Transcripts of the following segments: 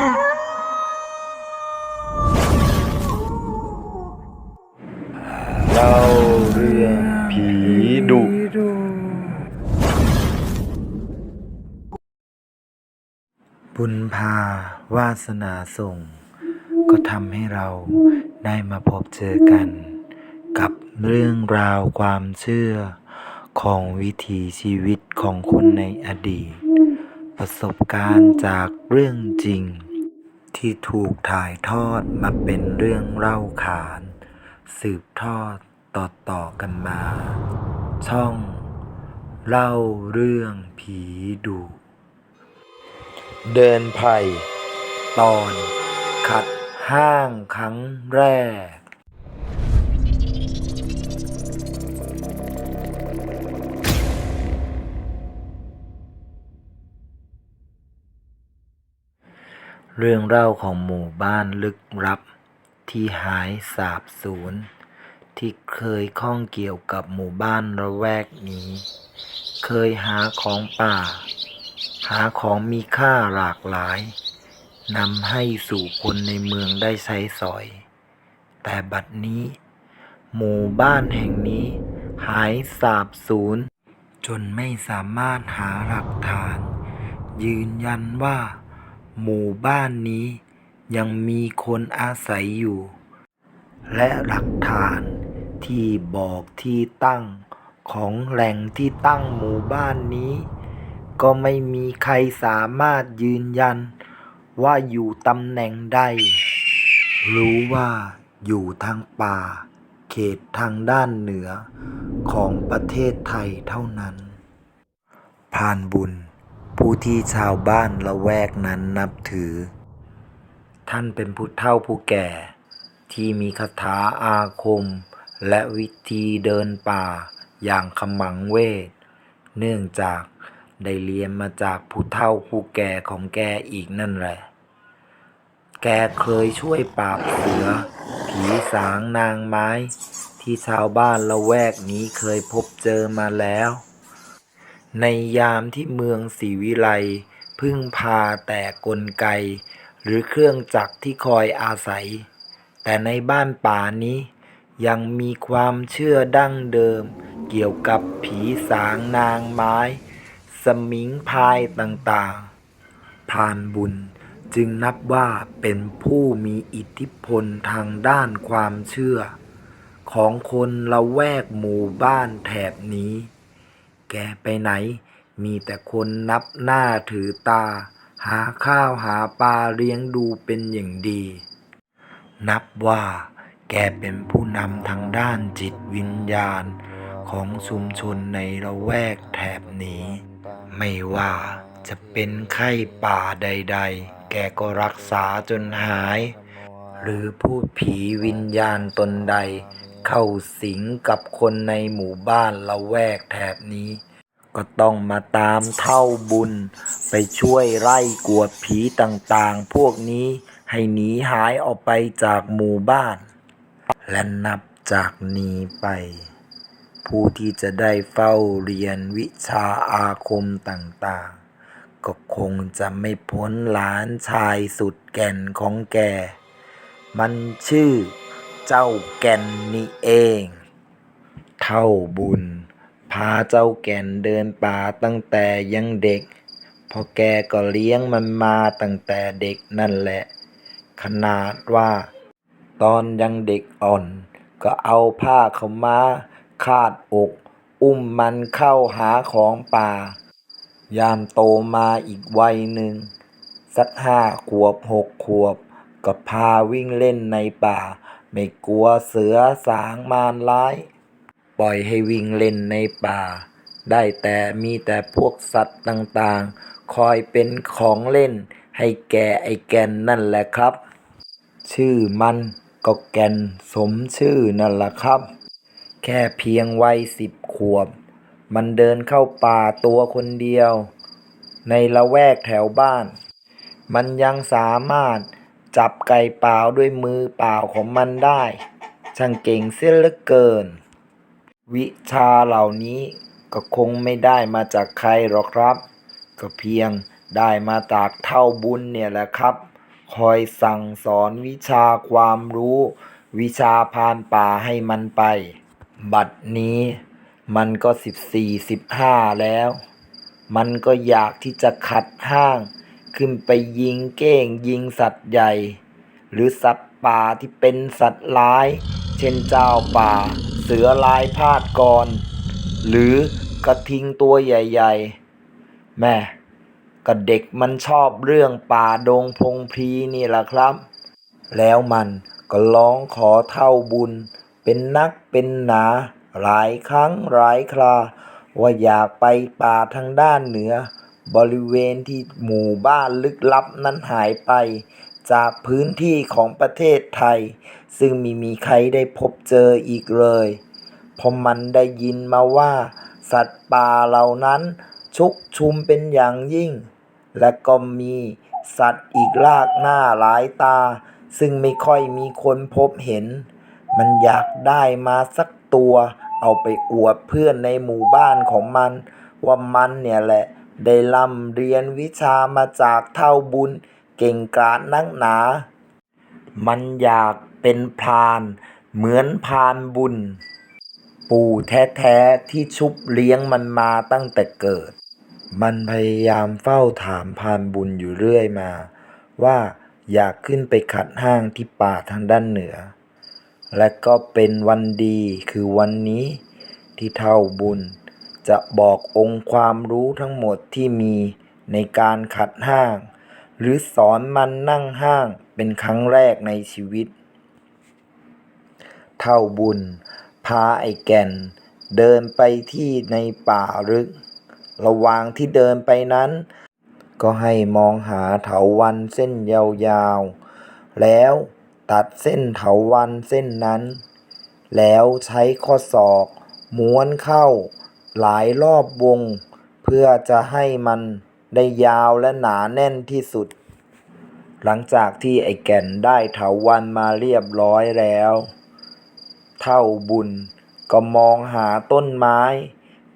เล่าเรื่องผีดุ บุญพาวาสนาส่ง ก็ทำให้เราได้มาพบเจอกัน กับเรื่องราวความเชื่อของวิถีชีวิตของคนในอดีต ประสบการณ์จากเรื่องจริง ที่ถูกถ่ายทอดมาเป็นเรื่องเล่าขาน สืบทอดต่อๆกันมา ช่อง เล่าเรื่องผีดุเดินไผ่ตอนขัดห้างครั้งแรก เรื่องเล่าของหมู่บ้านลึกลับ ที่หายสาบสูญที่เคยข้องเกี่ยวกับหมู่บ้านระแวกนี้ เคยหาของป่า หาของมีค่าหลากหลายนำให้สู่คนในเมืองได้ใช้สอย แต่บัดนี้ หมู่บ้านแห่งนี้ หายสาบสูญจนไม่สามารถหาหลักฐาน ยืนยันว่า หมู่บ้านนี้ยังมีคนอาศัยอยู่ และหลักฐานที่บอกที่ตั้งของแหล่งที่ตั้งหมู่บ้านนี้ ก็ไม่มีใครสามารถยืนยัน ว่าอยู่ตำแหน่งใด รู้ว่าอยู่ทางป่า เขตทางด้านเหนือของประเทศไทยเท่านั้น ผ่านบุญ ผู้ที่ชาวบ้านละแวกนั้นนับถือ ท่านเป็นผู้เฒ่าผู้แก่ ที่มีคาถาอาคม และวิธีเดินป่าอย่างขมังเวท เนื่องจากได้เรียนมาจากผู้เฒ่าผู้แก่ของแกอีกนั่นแหละ แกเคยช่วยปราบเสือ ผีสางนางไม้ ที่ชาวบ้านละแวกนี้เคยพบเจอมาแล้ว ในยามที่เมืองศรีวิไลพึ่งพาแต่กลไก หรือเครื่องจักรที่คอยอาศัย แต่ในบ้านป่านี้ ยังมีความเชื่อดั้งเดิม เกี่ยวกับผีสางนางไม้ สมิงพายต่างๆผ่านบุญจึงนับว่าเป็นผู้มีอิทธิพลทางด้านความเชื่อ ของคนละแวกหมู่บ้านแถบนี้ แกไปไหน มีแต่คนนับหน้าถือตา หาข้าวหาปลาเลี้ยงดูเป็นอย่างดี นับว่าแกเป็นผู้นำทางด้านจิตวิญญาณของชุมชนในละแวกแถบนี้ ไม่ว่าจะเป็นไข้ป่าใด ๆ แกก็รักษาจนหาย หรือพูดผีวิญญาณตนใด เข้าสิงกับคนในหมู่บ้านละแวกแถบนี้ ก็ต้องมาตามเท่าบุญ ไปช่วยไล่กวดผีต่างๆ พวกนี้ให้หนีหายออกไปจากหมู่บ้าน และนับจากนี้ไป ผู้ที่จะได้เฝ้าเรียนวิชาอาคมต่างๆ ก็คงจะไม่พ้นหลานชายสุดแก่นของแก มันชื่อ เจ้าแก่นนี่เอง เท่าบุญ พาเจ้าแก่นเดินป่าตั้งแต่ยังเด็กพอแกก็เลี้ยงมันมาตั้งแต่เด็กนั่นแหละ ขนาดว่า ตอนยังเด็กอ่อน ก็เอาผ้าเขามาคาดอก อุ้มมันเข้าหาของป่า ยามโตมาอีกวัยหนึ่ง สักห้าขวบหกขวบ ก็พาวิ่งเล่นในป่า ไม่กลัวเสือสางมารร้าย ปล่อยให้วิ่งเล่นในป่า ได้แต่มีแต่พวกสัตว์ต่างๆ คอยเป็นของเล่น ให้แกไอ้แกนนั่นแหละครับ ชื่อมันก็แกนสมชื่อนั่นแหละครับ แค่เพียงวัยสิบขวบ มันเดินเข้าป่าตัวคนเดียว ในละแวกแถวบ้าน มันยังสามารถ จับไก่เปล่าด้วยมือเปล่าของมันได้ ช่างเก่งเสียเหลือเกิน วิชาเหล่านี้ก็คงไม่ได้มาจากใครหรอกครับ ก็เพียงได้มาจากเท่าบุญเนี่ยแหละครับ คอยสั่งสอนวิชาความรู้ วิชาพานป่าให้มันไป บัดนี้มันก็สิบสี่สิบห้าแล้ว มันก็อยากที่จะขัดห้าง ขึ้นไปยิงเก้งยิงสัตว์ใหญ่ หรือสัตว์ป่าที่เป็นสัตว์ร้าย เช่นเจ้าป่า เสือลายพาดกร หรือกระทิงตัวใหญ่ๆแม่ก็เด็กมันชอบเรื่องป่าดงพงพีนี่แหละครับ แล้วมันก็ร้องขอเท่าบุญ เป็นนักเป็นหนา หลายครั้งหลายครา ว่าอยากไปป่าทางด้านเหนือ บริเวณที่หมู่บ้านลึกลับนั้นหายไป จากพื้นที่ของประเทศไทย ซึ่งไมีมีใครได้พบเจออีกเลยเพราะมันได้ยินมาว่า สัตว์ป่าเหล่านั้นชุกชุมเป็นอย่างยิ่ง และก็มีสัตว์อีกลากหน้าหลายตา ซึ่งไม่ค่อยมีคนพบเห็น มันอยากได้มาสักตัว เอาไปอวดเพื่อนในหมู่บ้านของมัน ว่ามันเนี่ยแหละ ได้ร่ำเรียนวิชามาจากเท่าบุญเก่งกาจนักหนา มันอยากเป็นพราน เหมือนพรานบุญ ปู่แท้ๆที่ชุบเลี้ยงมันมาตั้งแต่เกิด มันพยายามเฝ้าถามพรานบุญอยู่เรื่อยมา ว่าอยากขึ้นไปขัดห้างที่ป่าทางด้านเหนือ และก็เป็นวันดีคือวันนี้ที่เท่าบุญ จะบอกองค์ความรู้ทั้งหมดที่มีในการขัดห้าง หรือสอนมันนั่งห้างเป็นครั้งแรกในชีวิต เท่าบุญ พาไอแก่น เดินไปที่ในป่าลึก ระหว่างที่เดินไปนั้น ก็ให้มองหาเถาวันเส้นยาวๆ แล้วตัดเส้นเถาวันเส้นนั้น แล้วใช้ข้อศอกม้วนเข้า หลายรอบวง เพื่อจะให้มันได้ยาวและหนาแน่นที่สุด หลังจากที่ไอ้แก่นได้เถาวันมาเรียบร้อยแล้ว เท่าบุญก็มองหาต้นไม้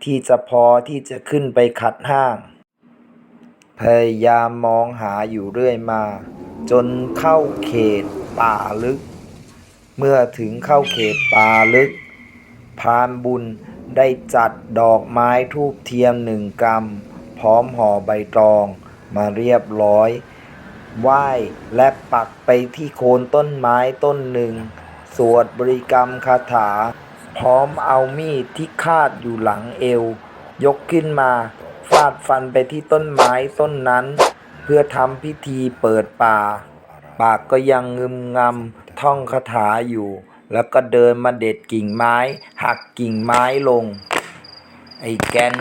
ที่จะพอที่จะขึ้นไปขัดห้าง พยายามมองหาอยู่เรื่อยมา จนเข้าเขตป่าลึก เมื่อถึงเข้าเขตป่าลึก พรานบุญ ได้จัดดอกไม้ทูบเทียมหนึ่งกำพร้อมห่อใบตอง มาเรียบร้อยไหว้และปักไปที่โคนต้นไม้ต้นหนึ่ง สวดบริกรรมคาถา พร้อมเอามีดที่คาดอยู่หลังเอว ยกขึ้นมา ฟาดฟันไปที่ต้นไม้ต้นนั้น เพื่อทำพิธีเปิดป่า ปากก็ยังงึมงำท่องคาถาอยู่ แล้วก็เดินมาเด็ดกิ่งไม้ หักกิ่งไม้ลง ไอ้แกน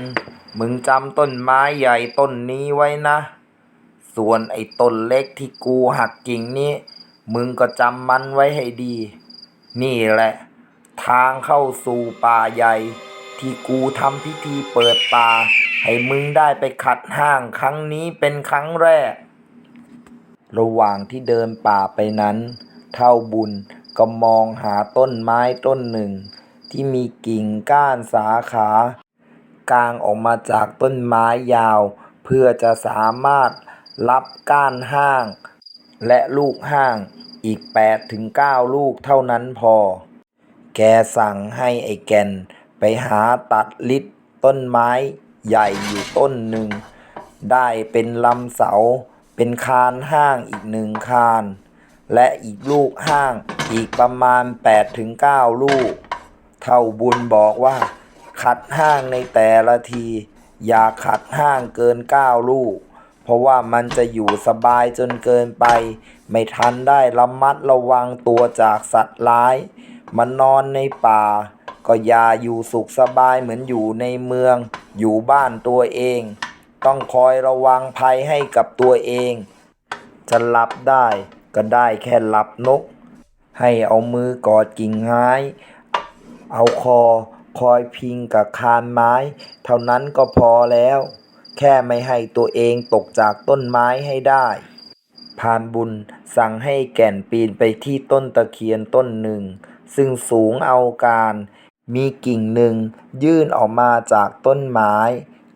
มึงจำต้นไม้ใหญ่ต้นนี้ไว้นะ ส่วนไอ้ต้นเล็กที่กูหักกิ่งนี้ มึงก็จำมันไว้ให้ดี นี่แหละ ทางเข้าสู่ป่าใหญ่ ที่กูทำพิธีเปิดป่า ให้มึงได้ไปขัดห้างครั้งนี้เป็นครั้งแรก ระหว่างที่เดินป่าไปนั้น เท่าบุญ ก็มองหาต้นไม้ต้นหนึ่ง ที่มีกิ่งก้านสาขากลางออกมาจากต้นไม้ยาว เพื่อจะสามารถรับก้านห้าง และลูกห้างอีก8ถึง9ลูกเท่านั้นพอ แกสั่งให้ไอ้แก่นไปหาตัดลิดต้นไม้ใหญ่อยู่ต้นหนึ่ง ได้เป็นลำเสาเป็นคานห้างอีกหนึ่งคาน และอีกลูกห้างอีกประมาณ8ถึง9ลูก เท่าบุญบอกว่า ขัดห้างในแต่ละที อย่าขัดห้างเกิน 9 ลูก เพราะว่ามันจะอยู่สบายจนเกินไป ไม่ทันได้ระมัดระวังตัวจากสัตว์ร้าย มันนอนในป่า ก็อย่าอยู่สุขสบายเหมือนอยู่ในเมือง อยู่บ้านตัวเอง ต้องคอยระวังภัยให้กับตัวเอง จะหลับได้ ก็ได้แค่หลับนก ให้เอามือกอดกิ่งไม้เอาคอคอยพิงกับคานไม้ เท่านั้นก็พอแล้ว แค่ไม่ให้ตัวเองตกจากต้นไม้ให้ได้พานบุญสั่งให้แก่นปีนไปที่ต้นตะเคียนต้นหนึ่ง ซึ่งสูงเอาการ มีกิ่งหนึ่งยื่นออกมาจากต้นไม้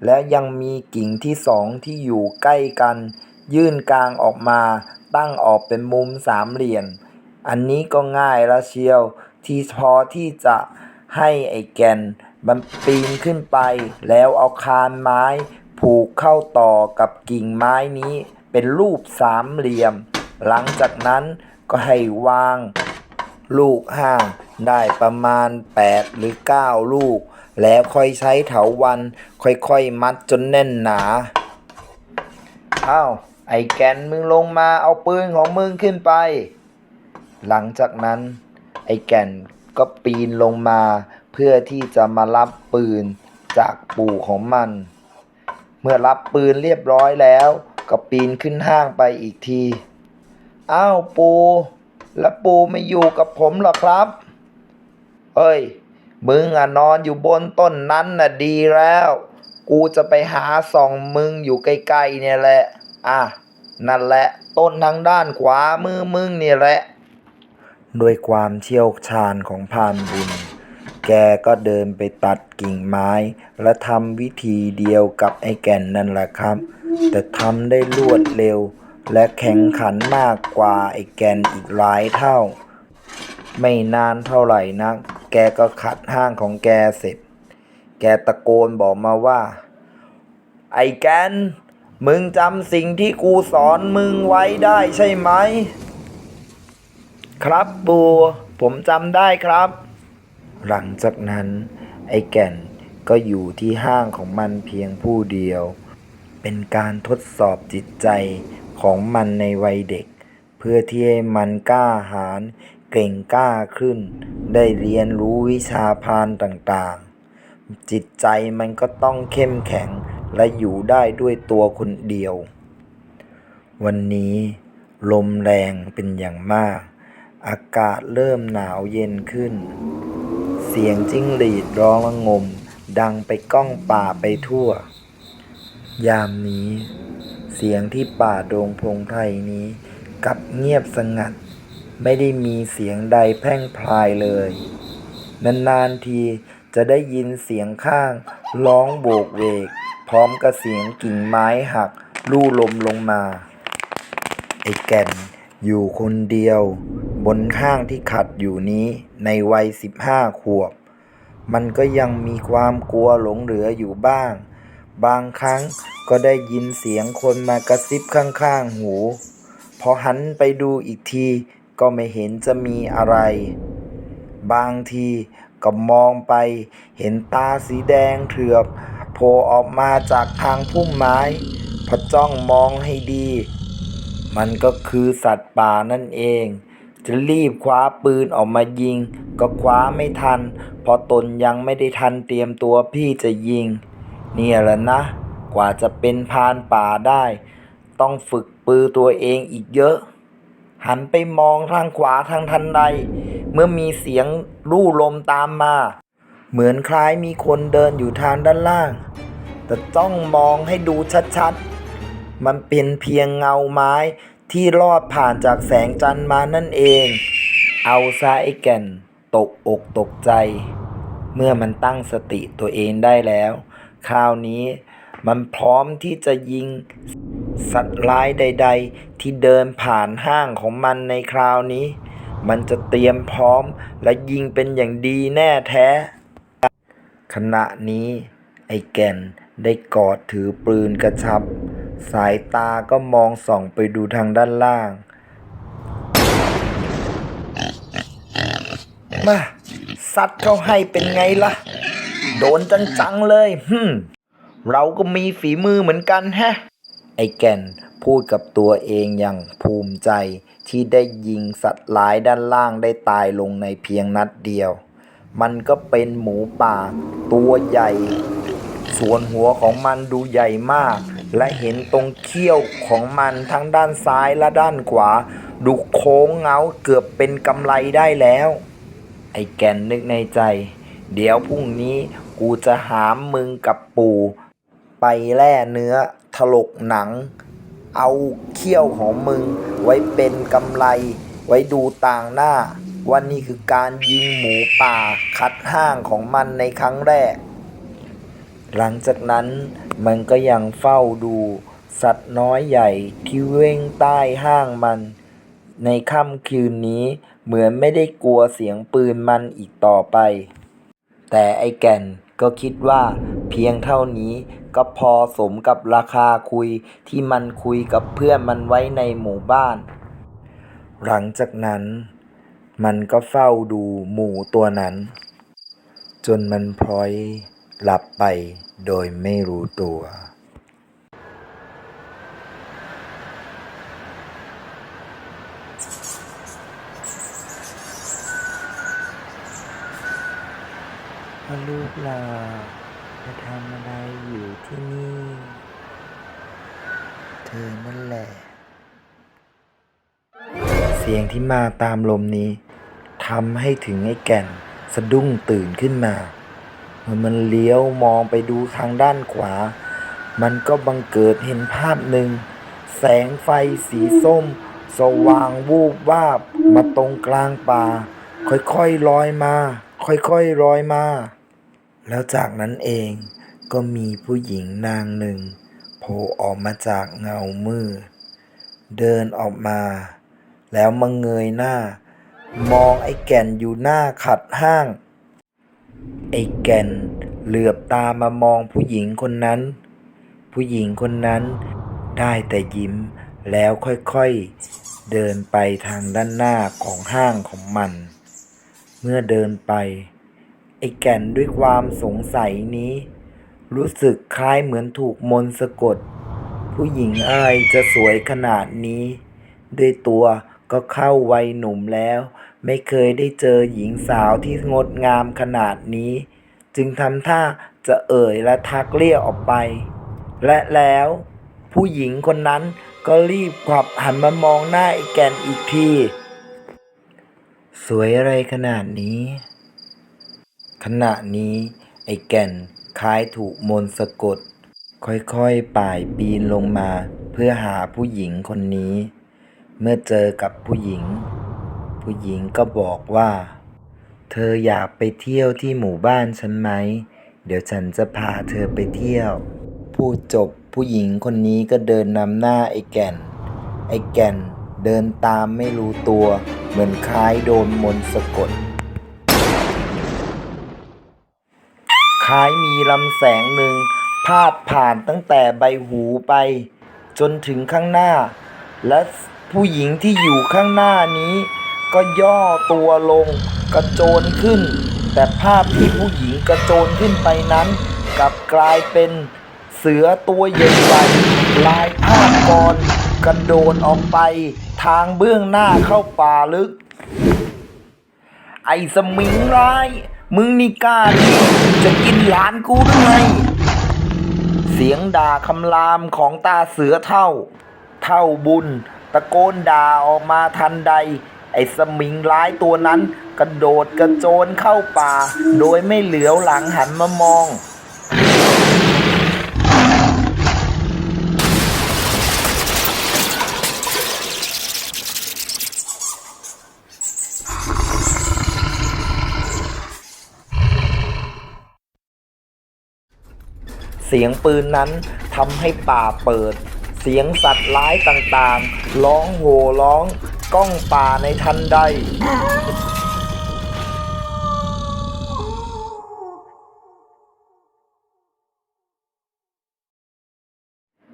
และยังมีกิ่งที่สองที่อยู่ใกล้กัน ยื่นกลางออกมา ตั้งออกเป็นมุมสามเหลี่ยม อันนี้ก็ง่ายละเชียว ที่พอที่จะให้ไอ้แก่น มันปีนขึ้นไป แล้วเอาคานไม้ ผูกเข้าต่อกับกิ่งไม้นี้ เป็นรูปสามเหลี่ยม หลังจากนั้นก็ให้วาง ลูกห้างได้ประมาณ 8 หรือ 9 ลูก แล้วค่อยใช้เถาวัน ค่อยๆ มัดจนแน่นหนา อ้าว ไอ้แกนมึงลงมาเอาปืนของมึงขึ้นไป หลังจากนั้น ไอ้แกนก็ปีนลงมา เพื่อที่จะมารับปืนจากปู่ของมัน เมื่อรับปืนเรียบร้อยแล้ว ก็ปีนขึ้นห้างไปอีกที อ้าวปูแล้วปูไม่อยู่กับผมหรอครับเฮ้ย มึงอะนอนอยู่บนต้นนั้นน่ะดีแล้ว กูจะไปหาส่องมึงอยู่ใกล้ๆเนี่ยแหละ อะนั่นแหละต้นทางด้านขวามือมึงนี่แหละด้วยความเชี่ยวชาญของพานบุญ แกก็เดินไปตัดกิ่งไม้ และทำวิธีเดียวกับไอ้แก่นนั่นแหละครับ แต่ทำได้รวดเร็ว และแข็งขันมากกว่าไอ้แก่นอีกหลายเท่า ไม่นานเท่าไหร่นักแกก็ขัดห้างของแกเสร็จ แกตะโกนบอกมาว่า ไอ้แกน มึงจำสิ่งที่กูสอนมึงไว้ได้ใช่ไหม ครับปูผมจำได้ครับ หลังจากนั้น ไอ้แก่นก็อยู่ที่ห้างของมันเพียงผู้เดียว เป็นการทดสอบจิตใจของมันในวัยเด็ก เพื่อที่ให้มันกล้าหาญเก่งกล้าขึ้น ได้เรียนรู้วิชาพานต่างๆ จิตใจมันก็ต้องเข้มแข็ง และอยู่ได้ด้วยตัวคนเดียว วันนี้ลมแรงเป็นอย่างมาก อากาศเริ่มหนาวเย็นขึ้น เสียงจิ้งหรีดร้องระงม ดังไปก้องป่าไปทั่ว ยามนี้ เสียงที่ป่าโดงพงไพรนี้กลับเงียบสงัด ไม่ได้มีเสียงใดแพร่งพรายเลย นานๆทีจะได้ยินเสียงข้างร้องโบกเวก พร้อมกับเสียงกิ่งไม้หักลู่ลมลงมา ไอ้แก่นอยู่คนเดียว บนข้างที่ขัดอยู่นี้ในวัยสิบห้าขวบ มันก็ยังมีความกลัวหลงเหลืออยู่บ้าง บางครั้งก็ได้ยินเสียงคนมากระซิบข้างๆหู พอหันไปดูอีกทีก็ไม่เห็นจะมีอะไร บางทีก็มองไปเห็นตาสีแดงเถือบ โผล่ออกมาจากทางพุ่มไม้พอจ้องมองให้ดี มันก็คือสัตว์ป่านั่นเอง จะรีบคว้าปืนออกมายิง ก็คว้าไม่ทันพราะตนยังไม่ได้ทันเตรียมตัวพี่จะยิง เนี่ยแหละนะ กว่าจะเป็นพานป่าได้ ต้องฝึกปือตัวเองอีกเยอะ หันไปมองทางขวาทางทันใด เมื่อมีเสียงรู่ลมตามมา เหมือนคล้ายมีคนเดินอยู่ทางด้านล่าง แต่ต้องมองให้ดูชัดๆ มันเป็นเพียงเงาไม้ที่ลอดผ่านจากแสงจันทร์มานั่นเอง เอาซะไอ้แก่นตกอกตกใจ เมื่อมันตั้งสติตัวเองได้แล้ว คราวนี้มันพร้อมที่จะยิงสัตว์ร้ายใด ๆ ที่เดินผ่านห้างของมันในคราวนี้ มันจะเตรียมพร้อมและยิงเป็นอย่างดีแน่แท้ ขณะนี้ไอ้แก่น ได้กอดถือปืนกระชับ สายตาก็มองส่องไปดูทางด้านล่าง มาซัดเขาให้เป็นไงล่ะ โดนจังๆเลยฮึมเราก็มีฝีมือเหมือนกันแฮะ ไอ้แก่นพูดกับตัวเองอย่างภูมิใจที่ได้ยิงสัตว์ร้ายด้านล่างได้ตายลงในเพียงนัดเดียว มันก็เป็นหมูป่า ตัวใหญ่ ส่วนหัวของมันดูใหญ่มาก และเห็นตรงเขี้ยวของมันทั้งด้านซ้ายและด้านขวา ดูโค้งเงาเกือบเป็นกำไลได้แล้ว ไอ้แก่นนึกในใจ เดี๋ยวพรุ่งนี้กูจะหามมึงกับปู่ ไปแล่เนื้อถลกหนัง เอาเขี้ยวของมึงไว้เป็นกำไรไว้ดูต่างหน้าว่านี่คือการยิงหมูป่าคัดห้างของมันในครั้งแรก หลังจากนั้นมันก็ยังเฝ้าดู สัตว์น้อยใหญ่ที่เว่งใต้ห้างมัน ในค่ำคืนนี้เหมือนไม่ได้กลัวเสียงปืนมันอีกต่อไป แต่ไอ้แก่นก็คิดว่าเพียงเท่านี้ก็พอสมกับราคาคุยที่มันคุยกับเพื่อนมันไว้ในหมู่บ้าน หลังจากนั้น มันก็เฝ้าดูหมูตัวนั้น จนมันพลอย หลับไปโดยไม่รู้ตัว ลูกเราจะทำอะไรอยู่ที่นี่ เธอนั่นแหละ เสียงที่มาตามลมนี้ทำให้ถึงไอ้แก่นสะดุ้งตื่นขึ้นมาเมันเลี้ยวมองไปดูทางด้านขวา มันก็บังเกิดเห็นภาพหนึ่ง แสงไฟสีส้ม สว่างวูบวาบมาตรงกลางป่า ค่อยๆลอยมา ค่อยๆลอยมา แล้วจากนั้นเองก็มีผู้หญิงนางหนึ่งโผล่ออกมาจากเงามืดเดินออกมา แล้วมาเงยหน้า มองไอ้แก่นอยู่หน้าขัดห้าง ไอ้แก่นเหลือบตามามองผู้หญิงคนนั้น ผู้หญิงคนนั้นได้แต่ยิ้มแล้วค่อยๆ เดินไปทางด้านหน้าของห้างของมัน เมื่อเดินไป ไอ้แก่นด้วยความสงสัยนี้ รู้สึกคล้ายเหมือนถูกมนต์สะกด ผู้หญิงอะไรจะสวยขนาดนี้ ด้วยตัวก็เข้าวัยหนุ่มแล้ว ไม่เคยได้เจอหญิงสาวที่งดงามขนาดนี้ จึงทำท่าจะเอ่ยและทักเรียกออกไป และแล้ว ผู้หญิงคนนั้นก็รีบขับหันมามองหน้าไอ้แกนอีกที สวยอะไรขนาดนี้ ขณะนี้ ไอ้แก่นคล้ายถูกมนต์สะกด ค่อยๆป่ายปีนลงมา เพื่อหาผู้หญิงคนนี้ เมื่อเจอกับผู้หญิง ผู้หญิงก็บอกว่า เธออยากไปเที่ยวที่หมู่บ้านฉันไหม เดี๋ยวฉันจะพาเธอไปเที่ยว พูดจบผู้หญิงคนนี้ก็เดินนำหน้าไอ้แก่น ไอ้แก่นเดินตามไม่รู้ตัว เหมือนคล้ายโดนมนต์สะกดคล้ายมีลำแสงหนึ่งพาดผ่านตั้งแต่ใบหูไป จนถึงข้างหน้า และผู้หญิงที่อยู่ข้างหน้านี้ ก็ย่อตัวลงกระโจนขึ้น แต่ภาพที่ผู้หญิงกระโจนขึ้นไปนั้น กลับกลายเป็นเสือตัวใหญ่ๆลายภาพกรกระโดดออกไปทางเบื้องหน้าเข้าป่าลึก ไอ้สมิงร้าย มึงนี่กล้าดีจะกินหลานกูหรือไงเสียงด่าคำรามของตาเสือเท่า เท่าบุญ ตะโกนด่าออกมาทันใด อ้สมิงร้ายตัวนั้น กระโดดกระโจนเข้าป่า โดยไม่เหลียวหลังหันมามอง เสียงปืนนั้นทำให้ป่าเปิด เสียงสัตว์ร้ายต่างๆ ร้องโห่ร้อง ก้องป่าในทันใด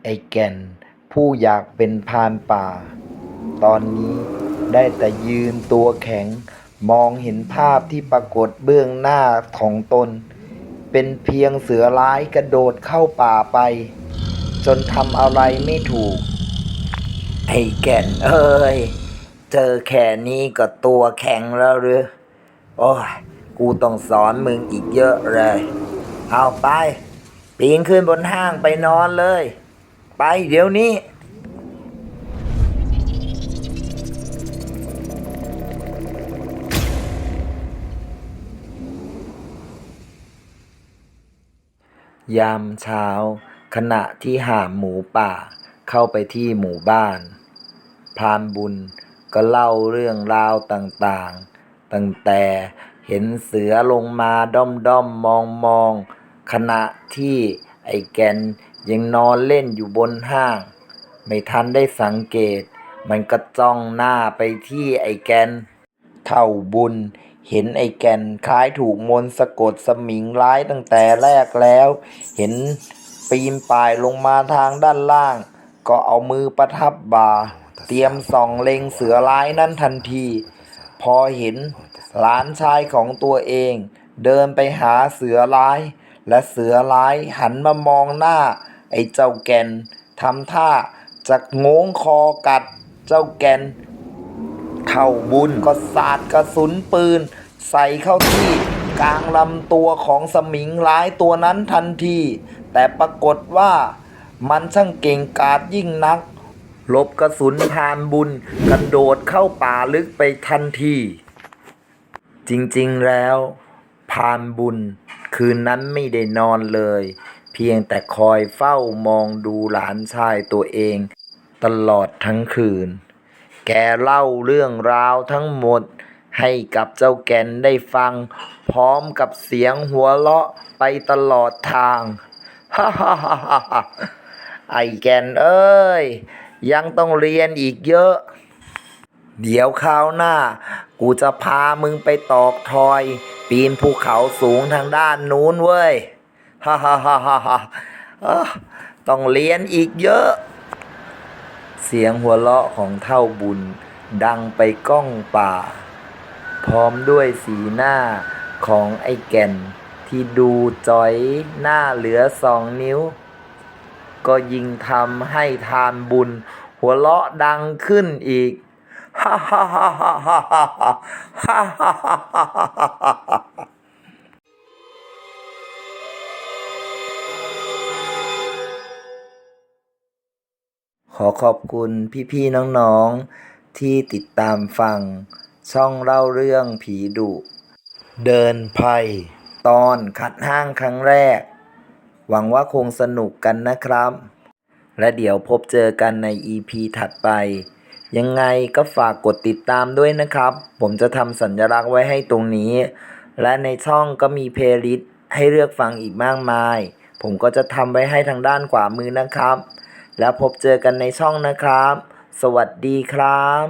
ไอ้แก่น ผู้อยากเป็นพานป่า ตอนนี้ได้แต่ยืนตัวแข็งมองเห็นภาพที่ปรากฏเบื้องหน้าของตน เป็นเพียงเสือร้ายกระโดดเข้าป่าไป จนทำอะไรไม่ถูก ไอ้แก่นเอ้ย เจอแค่นี้ก็ตัวแข็งแล้วหรือ โอ้ย กูต้องสอนมึงอีกเยอะเลย เอาไป ปีนขึ้นบนห้างไปนอนเลย ไปเดี๋ยวนี้ยามเช้า ขณะที่หามหมูป่าเข้าไปที่หมู่บ้าน พานบุญ ก็เล่าเรื่องราวต่างๆ ตั้งแต่เห็นเสือลงมาด้อมด้อมมองมองขณะที่ไอ้แกนยังนอนเล่นอยู่บนห้าง ไม่ทันได้สังเกต มันก็จ้องหน้าไปที่ไอ้แกน เท่าบุญ เห็นไอ้แกนคล้ายถูกมนสะกดสมิงร้ายตั้งแต่แรกแล้ว เห็นปีนป่ายลงมาทางด้านล่าง ก็เอามือประทับบ่า เตรียมส่องเล็งเสือร้ายนั้นทันที พอเห็นหลานชายของตัวเอง เดินไปหาเสือร้าย และเสือร้ายหันมามองหน้า ไอ้เจ้าแก่นทำท่าจะโงงคอกัดเจ้าแก่นเท่าบุญก็สาดกระสุนปืน ใส่เข้าที่กลางลำตัวของสมิงร้ายตัวนั้นทันที แต่ปรากฏว่ามันช่างเก่งกาจยิ่งนัก หลบกระสุนพานบุญกระโดดเข้าป่าลึกไปทันที จริงๆแล้วพานบุญคืนนั้นไม่ได้นอนเลย เพียงแต่คอยเฝ้ามองดูหลานชายตัวเอง ตลอดทั้งคืน แกเล่าเรื่องราวทั้งหมดให้กับเจ้าแก่นได้ฟัง พร้อมกับเสียงหัวเราะไปตลอดทาง ฮ่าฮ่าฮ่าฮ่าไอแก่นเอ้ย ยังต้องเรียนอีกเยอะ เดี๋ยวคราวหน้า กูจะพามึงไปตอกทอย ปีนภูเขาสูงทางด้านนู้นเว้ยฮ่าฮ่าฮ่าฮ่าฮ่าต้องเรียนอีกเยอะ เสียงหัวเราะของเท่าบุญ ดังไปก้องป่า พร้อมด้วยสีหน้าของไอ้แก่น ที่ดูจ้อยหน้าเหลือสองนิ้ว ก็ยิ่งทำให้ทานบุญ หัวเราะดังขึ้นอีกฮ่าฮ่าฮ่าฮ่าฮ่าฮ่าฮ่าฮ่าฮ่าฮ่าฮ่าขอขอบคุณพี่ๆน้องๆ ที่ติดตามฟัง ช่องเล่าเรื่องผีดุ เดินภัย ตอนขัดห้างครั้งแรก หวังว่าคงสนุกกันนะครับ และเดี๋ยวพบเจอกันใน EP ถัดไป ยังไงก็ฝากกดติดตามด้วยนะครับ ผมจะทำสัญลักษณ์ไว้ให้ตรงนี้ และในช่องก็มีเพลย์ลิสต์ให้เลือกฟังอีกมากมาย ผมก็จะทำไว้ให้ทางด้านขวามือนะครับ แล้วพบเจอกันในช่องนะครับ สวัสดีครับ